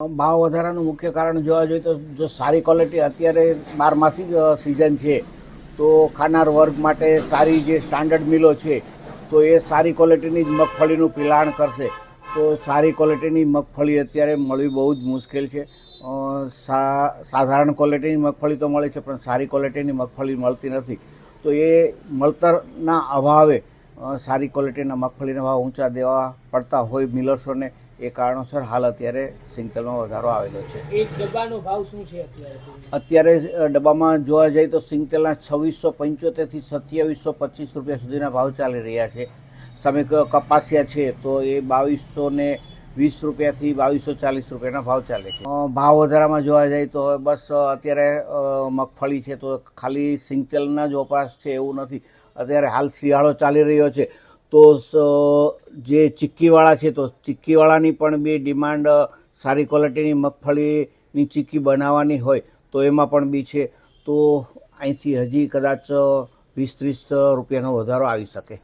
ભાવ વધારાનું મુખ્ય કારણ જોવા જોઈએ તો જો સારી ક્વોલિટી અત્યારે બારમાસી સિઝન છે, તો ખાનાર વર્ગ માટે સારી જે સ્ટાન્ડર્ડ મિલો છે, તો એ સારી ક્વોલિટીની જ મગફળીનું પિલાણ કરશે. તો સારી ક્વોલિટીની મગફળી અત્યારે મળવી બહુ જ મુશ્કેલ છે. સાધારણ ક્વોલિટીની મગફળી તો મળે છે, પણ સારી ક્વોલિટીની મગફળી મળતી નથી. તો એ મળતરના અભાવે સારી ક્વોલિટીના મગફળીના ભાવ ઊંચા દેવા પડતા હોય મિલર્સોને એ કારણોસર હાલ અત્યારે સિંગતેલમાં વધારો આવેલો છે. એક ડબ્બાનો ભાવ શું છે અત્યારે? અત્યારે ડબ્બામાં જોવા જઈએ તો સિંગતેલના છવ્વીસો પંચોતેરથી સત્યાવીસો પચીસ રૂપિયા સુધીના ભાવ ચાલી રહ્યા છે. સામે ક- કપાસિયા છે તો એ બાવીસો ને વીસ રૂપિયાથી બાવીસો ચાલીસ રૂપિયાના ભાવ ચાલે છે. ભાવ વધારામાં જોવા જાય તો બસ અત્યારે મગફળી છે તો ખાલી સિંગતેલના જ વપરાશ છે એવું નથી. અત્યારે હાલ શિયાળો ચાલી રહ્યો છે. તો જે ચીક્કીવાળા છે, તો ચીક્કીવાળાની પણ બી ડિમાન્ડ સારી ક્વોલિટીની મગફળીની ચીક્કી બનાવવાની હોય, તો એમાં પણ બી છે. તો અહીંથી હજી કદાચ વીસ ત્રીસ રૂપિયાનો વધારો આવી શકે.